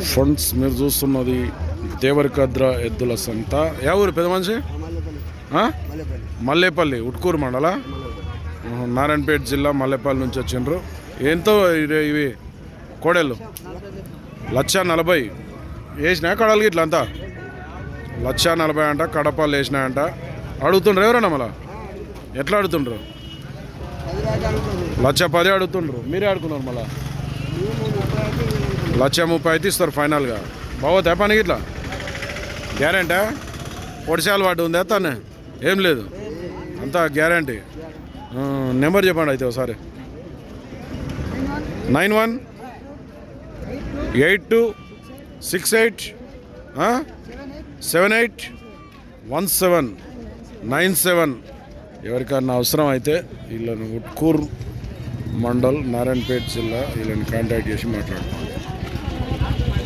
Funds మీరు చూస్తున్నది దేవరికద్ర ఎద్దుల సంత. యా ఊరు పెద్ద మనిషి? మల్లేపల్లి ఉట్కూరు మండల? నారాయణపేట జిల్లా మల్లేపల్లి నుంచి వచ్చిండ్రు. ఎంతో ఇవి- ఇవి కోడెలు. లక్ష నలభై. వేసినా కడలు ఇట్లా అంతా? లక్ష నలభై అంట కడపాలు వేసినాయంట. అడుగుతుండ్రు ఎవరన్నా మళ్ళా? ఎట్లా అడుగుతుండ్రు? లక్ష పది అడుగుతుండ్రు. మీరే అడుగుతున్నారు మళ్ళా? లక్ష ముప్పై అయితే ఇస్తారు ఫైనల్గా. బాగోతా పనికి ఇట్లా గ్యారంటీ? పొడిశాల వాటి ఉందా తనే ఏం లేదు. అంతా గ్యారంటీ. నెంబర్ చెప్పండి అయితే ఒకసారి. Nine one eight two six eight seven eight one seven nine seven. ఎవరికన్నా అవసరం అయితే వీళ్ళని ఉట్కూర్ మండల్ నారాయణపేట జిల్లా వీళ్ళని కాంటాక్ట్ చేసి మాట్లాడుకోండి